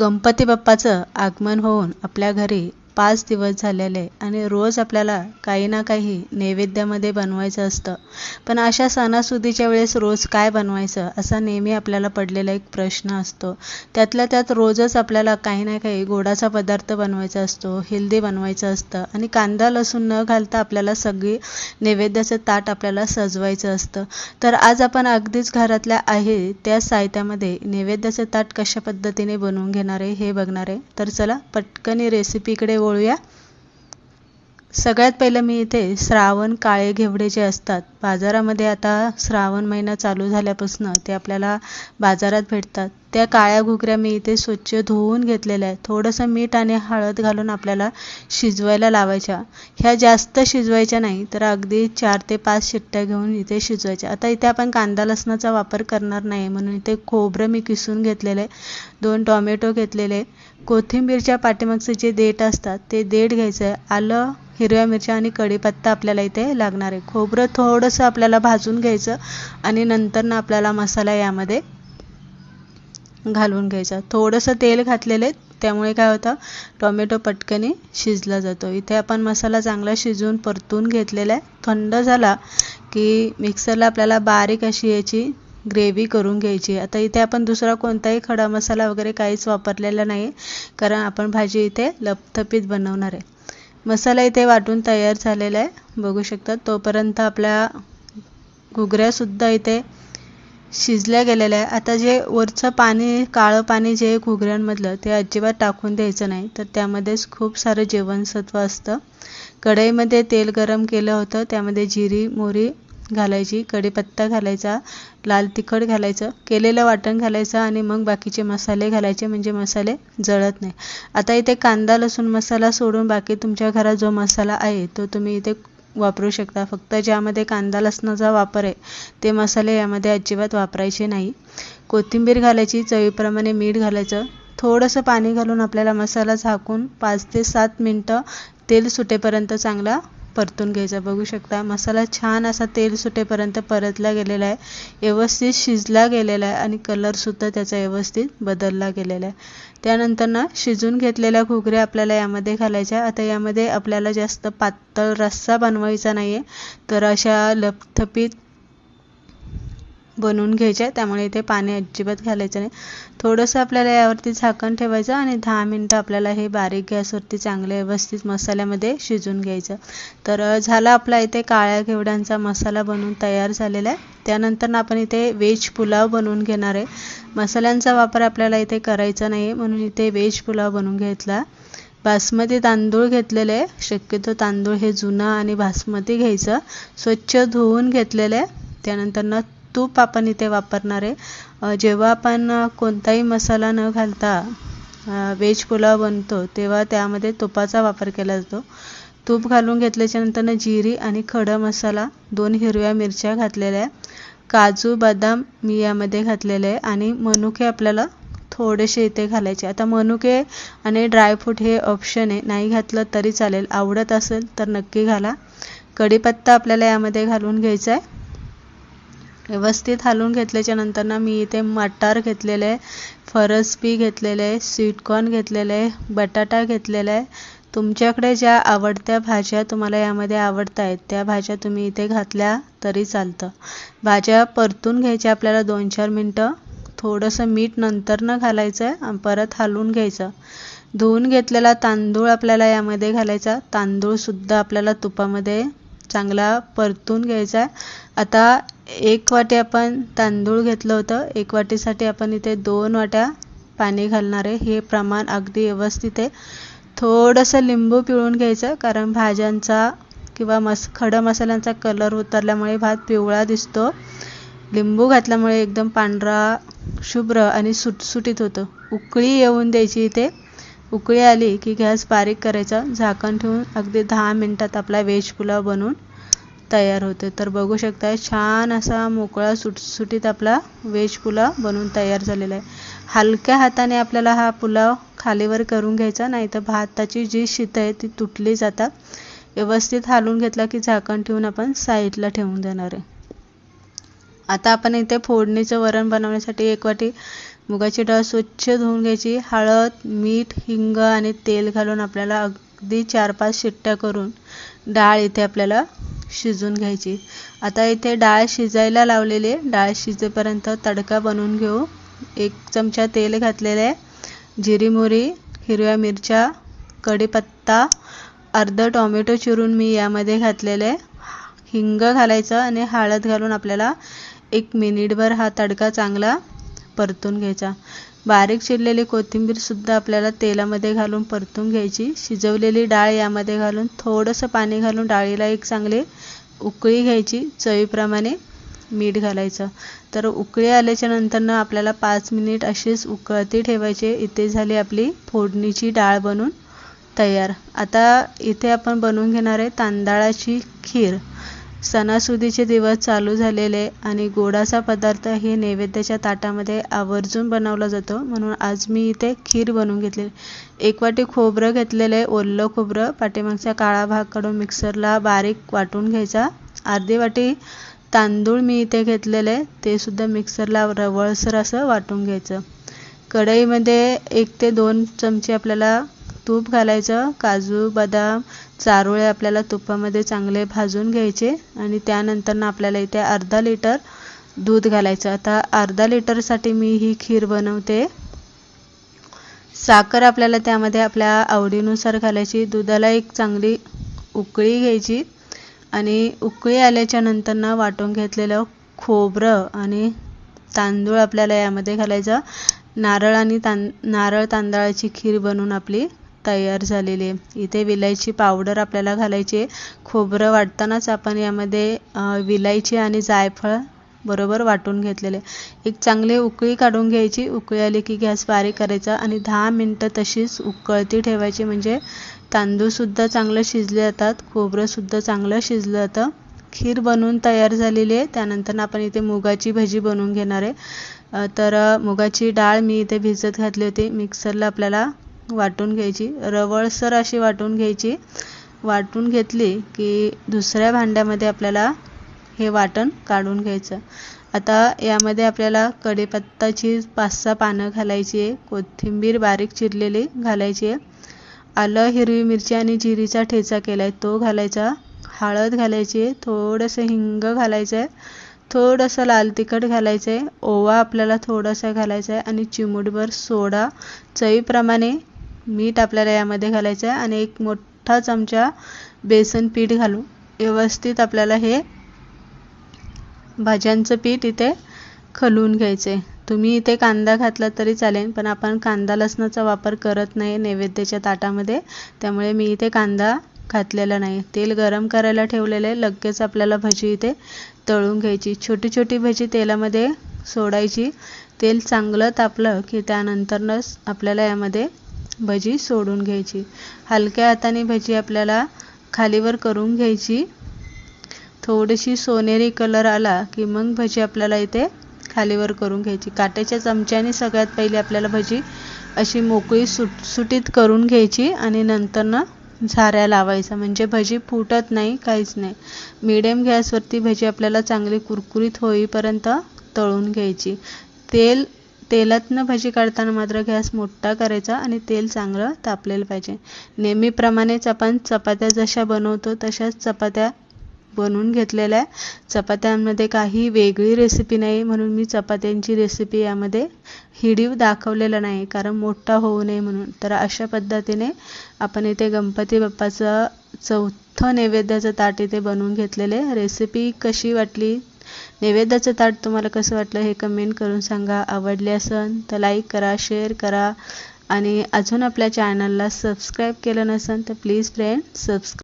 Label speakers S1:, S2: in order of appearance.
S1: गणपती बाप्पाचं आगमन होऊन आपल्या घरी पाच दिवस झालेले आणि रोज आपल्याला काही ना काही नैवेद्यामध्ये बनवायचं असतं. पण अशा सणासुदीच्या वेळेस रोज काय बनवायचं असा नेहमी आपल्याला पडलेला एक प्रश्न असतो. त्यातल्या त्यात रोजच आपल्याला काही ना काही गोडाचा पदार्थ बनवायचा असतो हेल्दी बनवायचं असतं आणि कांदा लसूण न घालता आपल्याला सगळी नैवेद्याचं ताट आपल्याला सजवायचं असतं. तर आज आपण अगदीच घरातल्या आहे त्या साहित्यामध्ये नैवेद्याचं ताट कशा पद्धतीने बनवून घेणार आहे हे बघणार आहे. तर चला पटकन रेसिपीकडे वळूया सगळ्यात पहिलं मी इथे श्रावण काळे घेवडे जे असतात बाजारामध्ये आता श्रावण महिना चालू झाल्यापासून ते आपल्याला बाजारात भेटतात. त्या काळ्या घुगऱ्या मी इथे स्वच्छ धुवून घेतलेल्या आहेत. थोडंसं मीठ आणि हळद घालून आपल्याला शिजवायला लावायच्या. ह्या जास्त शिजवायच्या नाही तर अगदी चार ते पाच शिट्ट्या घेऊन इथे शिजवायच्या. आता इथे आपण कांदा लसणाचा वापर करणार नाही म्हणून इथे खोबरं मी किसून घेतलेलं आहे. दोन टॉमॅटो घेतलेले कोथिंबीरच्या पाठीमागचे जे देठ असतात ते देठ घ्यायचं आहे. आलं हिरव्या मिरच्या आणि कढीपत्ता आपल्याला इथे लागणार आहे. खोबरं थोडंसं आपल्याला भाजून घ्यायचं आणि नंतर ना आपल्याला मसाला यामध्ये घालून घ्यायचा. थोडंसं तेल घातलेलं आहे त्यामुळे काय होतं टोमॅटो पटकनी शिजला जातो. इथे आपण मसाला चांगला शिजवून परतून घेतलेला आहे. थंड झाला की मिक्सरला आपल्याला बारीक अशी याची ग्रेव्ही करून घ्यायची आता इथे आपण दुसरा कोणताही खडा मसाला वगैरे काहीच वापरलेला नाही कारण आपण भाजी इथे लपथपीत बनवणार आहे. मसाला इथे वाटून तयार झालेला आहे. बघू शकता तोपर्यंत आपल्या घुगऱ्यासुद्धा इथे शिजल्या गेलेल्या आहे. आता जे वरचं पाणी काळं पाणी जे घुगऱ्यांमधलं ते अजिबात टाकून द्यायचं नाही. तर त्यामध्येच खूप सारं जीवनसत्व असतं. कढईमध्ये तेल गरम केलं होतं त्यामध्ये जिरी मोहरी घालायची कढीपत्ता घालायचा लाल तिखट घालायचं केलेलं वाटण घालायचं आणि मग बाकीचे मसाले घालायचे म्हणजे मसाले जळत नाही. आता इथे कांदा लसूण मसाला सोडून बाकी तुमच्या घरात जो मसाला आहे तो तुम्ही इथे वापरू शकता. फक्त ज्यामध्ये कांदा लसणाचा वापर आहे ते मसाले यामध्ये अजिबात वापरायचे नाही. कोथिंबीर घालायची चवीप्रमाणे मीठ घालायचं. थोडंसं पाणी घालून आपल्याला मसाला झाकून पाच ते सात मिनटं तेल सुटेपर्यंत चांगला परतून घ्यायचा. बघू शकता मसाला छान असा तेल सुटेपर्यंत परतला गेलेला आहे. व्यवस्थित शिजला गेलेला आहे आणि कलरसुद्धा त्याचा व्यवस्थित बदलला गेलेला आहे. त्यानंतर ना शिजून घेतलेल्या घुगऱ्या आपल्याला यामध्ये घालायच्या. आता यामध्ये आपल्याला जास्त पातळ रस्सा बनवायचा नाही आहे तर अशा लपथपीत बनवून घ्यायच्या त्यामुळे इथे पाणी अजिबात घालायचं नाही. थोडंसं आपल्याला यावरती झाकण ठेवायचं आणि दहा मिनटं आपल्याला हे बारीक गॅसवरती चांगले व्यवस्थित मसाल्यामध्ये शिजून घ्यायचं. तर झाला आपला इथे काळ्या घेवड्यांचा मसाला बनवून तयार झालेला आहे. त्यानंतर आपण इथे व्हेज पुलाव बनवून घेणार आहे. मसाल्यांचा वापर आपल्याला इथे करायचा नाही आहे म्हणून इथे व्हेज पुलाव बनवून घेतला. बासमती तांदूळ घेतलेले आहे. शक्यतो तांदूळ हे जुनं आणि बासमती घ्यायचं. स्वच्छ धुवून घेतलेलं आहे. त्यानंतर तूप आपण इथे वापरणार आहे. जेव्हा आपण कोणताही मसाला न घालता व्हेज पुलाव बनतो तेव्हा त्यामध्ये तुपाचा वापर केला जातो. तूप घालून घेतल्याच्यानंतर जिरी आणि खडा मसाला दोन हिरव्या मिरच्या घातलेल्या काजू बदाम मी यामध्ये घातलेले आहे आणि मनुके आपल्याला थोडेसे इथे घालायचे आता मनुके आणि ड्रायफ्रूट हे ऑप्शन आहे. नाही घातलं तरी चालेल. आवडत असेल तर नक्की घाला. कढीपत्ता आपल्याला यामध्ये घालून घ्यायचा आहे. व्यवस्थित हलवून घेतल्याच्या नंतर ना मी इथे मटार घेतलेले आहे फरसबी घेतलेले आहे स्वीटकॉर्न घेतलेले आहे बटाटा घेतलेला आहे. तुमच्याकडे ज्या आवडत्या भाज्या तुम्हाला यामध्ये आवडत आहेत त्या भाज्या तुम्ही इथे घातल्या तरी चालतं. भाज्या परतून घ्यायच्या आपल्याला दोन चार मिनटं. थोडंसं मीठ नंतर न घालायचं आहे आणि परत हलवून घ्यायचं. धुवून घेतलेला तांदूळ आपल्याला यामध्ये घालायचा. तांदूळसुद्धा आपल्याला तुपामध्ये चांगला परतून घ्यायचा आहे. आता एक वाटी आपण तांदूळ घेतलं होतं. एक वाटीसाठी आपण इथे दोन वाट्या पाणी घालणार आहे. हे प्रमाण अगदी व्यवस्थित आहे. थोडंसं लिंबू पिळून घ्यायचं कारण भाज्यांचा किंवा मस खडा मसाल्यांचा कलर उतरल्यामुळे भात पिवळा दिसतो. लिंबू घातल्यामुळे एकदम पांढरा शुभ्र आणि सुटसुटीत होतं. उकळी येऊन द्यायची इथे. उकळी आली की गॅस बारीक करायचा. झाकण ठेवून अगदी दहा मिनटात आपला व्हेज पुलाव बनवून तयार होते. तर बघू शकता छान असा मोकळा सुटसुटीत आपला व्हेज पुलाव बनवून तयार झालेला आहे. हलक्या हाताने आपल्याला हा पुलाव खालीवर करून घ्यायचा नाही तर भाताची जी शीत आहे ती तुटली जातात. व्यवस्थित हालून घेतला की झाकण ठेवून आपण साईडला ठेवून देणार आहे. आता आपण इथे फोडणीचं वरण बनवण्यासाठी एक वाटी मुगाची डाळ स्वच्छ धुवून घ्यायची. हळद मीठ हिंग आणि तेल घालून आपल्याला अगदी चार पाच शिट्ट्या करून डाळ इथे आपल्याला शिजून घ्यायची. आता इथे डाळ शिजायला लावलेली आहे. डाळ शिजेपर्यंत तडका बनवून घेऊ. एक चमचा तेल घातलेलं आहे. जिरी मोहरी हिरव्या मिरच्या कढीपत्ता अर्ध टोमॅटो चिरून मी यामध्ये घातलेलं आहे. हिंग घालायचं आणि हळद घालून आपल्याला एक मिनिटभर हा तडका चांगला परतून घ्यायचा. बारीक चिरलेली कोथिंबीरसुद्धा आपल्याला तेलामध्ये घालून परतून घ्यायची. शिजवलेली डाळ यामध्ये घालून थोडंसं पाणी घालून डाळीला एक चांगली उकळी घ्यायची चवीप्रमाणे मीठ घालायचं. तर उकळी आल्याच्या नंतरनं आपल्याला पाच मिनिट अशीच उकळती ठेवायचे. इथे झाली आपली फोडणीची डाळ बनून तयार. आता इथे आपण बनवून घेणार आहे तांदळाची खीर. सणासुदीचे दिवस चालू झालेले आणि गोडाचा पदार्थ हे नैवेद्याच्या ताटामध्ये आवर्जून बनवला जातो. म्हणून आज मी इथे खीर बनवून घेतली एक वाटी खोबरं घेतलेलं आहे ओलं खोबरं पाठीमागचा काळा भाग काढून मिक्सरला बारीक वाटून घ्यायचा. अर्धी वाटी तांदूळ मी इथे घेतलेले ते सुद्धा मिक्सरला रवळसर असं वाटून घ्यायचं. कढईमध्ये एक ते दोन चमचे आपल्याला तूप घालायचं काजू बदाम चारोळे आपल्याला तुपामध्ये चांगले भाजून घ्यायचे आणि त्यानंतर आपल्याला इथे अर्धा लिटर दूध घालायचं. आता अर्धा लिटरसाठी मी ही खीर बनवते. साखर आपल्याला त्यामध्ये आपल्या आवडीनुसार घालायची. दुधाला एक चांगली उकळी घ्यायची आणि उकळी आल्याच्यानंतर वाटून घेतलेलं खोबरं आणि तांदूळ आपल्याला यामध्ये घालायचं. नारळ आणि तां नारळ तांदळाची खीर बनवून आपली तयार झालेली. आहे इथे विलायची पावडर आपल्याला घालायची आहे. खोबरं वाटतानाच आपण यामध्ये विलायची आणि जायफळ बरोबर वाटून घेतलेले. एक चांगली उकळी काढून घ्यायची. उकळी आली की गॅस बारीक करायचा आणि दहा मिनटं तशीच उकळती ठेवायची. म्हणजे तांदूळसुद्धा चांगलं शिजले जातात. खोबरंसुद्धा चांगलं शिजलं जातं. खीर बनवून तयार झालेली आहे. त्यानंतर आपण इथे मुगाची भजी बनवून घेणार आहे. तर मुगाची डाळ मी इथे भिजत घातली होती. मिक्सरला आपल्याला वाटून घ्यायची. रवळसर अशी वाटून घ्यायची. वाटून घेतली की दुसऱ्या भांड्यामध्ये आपल्याला हे वाटण काढून घ्यायचं. आता यामध्ये आपल्याला कढीपत्ताची पाच सहा पानं घालायची आहे. कोथिंबीर बारीक चिरलेली घालायची आहे. आलं हिरवी मिरची आणि जिरीचा ठेचा केला आहे तो घालायचा. हळद घालायची आहे. थोडंसं हिंग घालायचं आहे. थोडंसं लाल तिखट घालायचं आहे. ओवा आपल्याला थोडासा घालायचा आहे. आणि चिमूटभर सोडा. चवीप्रमाणे मीठ आपल्याला यामध्ये घालायचं आहे आणि एक मोठा चमचा बेसन पीठ घालू. व्यवस्थित आपल्याला हे भाज्यांचं पीठ इथे खलून घ्यायचं आहे तुम्ही इथे कांदा घातला तरी चालेल पण आपण कांदा लसणाचा वापर करत नाही नैवेद्याच्या ताटामध्ये. त्यामुळे मी इथे कांदा घातलेला नाही. तेल गरम करायला ठेवलेलं आहे. लगेच आपल्याला भजी इथे तळून घ्यायची. छोटी छोटी भजी तेलामध्ये सोडायची. तेल चांगलं तापलं की त्यानंतरनंच आपल्याला यामध्ये भजी सोडून घ्यायची. हलक्या हाताने भजी आपल्याला खालीवर करून घ्यायची. थोडीशी सोनेरी कलर आला की मग भजी आपल्याला इथे खालीवर करून घ्यायची. काट्याच्या चमच्याने सगळ्यात पहिले आपल्याला भजी अशी मोकळी सुट सुटीत करून घ्यायची आणि नंतरनं झाऱ्या लावायचा. म्हणजे भजी फुटत नाही काहीच नाही. मिडियम गॅसवरती भजी आपल्याला चांगली कुरकुरीत होईपर्यंत तळून घ्यायची. तेल तेलातनं भजी काढताना मात्र गॅस मोठा करायचा आणि तेल चांगलं तापलेलं पाहिजे. नेहमीप्रमाणेच आपण चपात्या जशा बनवतो तशाच चपात्या बनवून घेतलेल्या आहे चपात्यांमध्ये काही वेगळी रेसिपी नाही. म्हणून मी चपात्यांची रेसिपी यामध्ये हिडीव दाखवलेला नाही कारण मोठा होऊ नये म्हणून. तर अशा पद्धतीने आपण इथे गणपती बाप्पाचं चौथं नैवेद्याचं ताट इथे बनवून घेतलेले. रेसिपी कशी वाटली? नैवेद्याचं ताट तुम्हाला कसं वाटलं हे कमेंट करून सांगा. आवडले असन तर लाईक करा शेअर करा. आणि अजून आपल्या चॅनलला सबस्क्राईब केलं नसेल तर प्लीज फ्रेंड सबस्क्राईब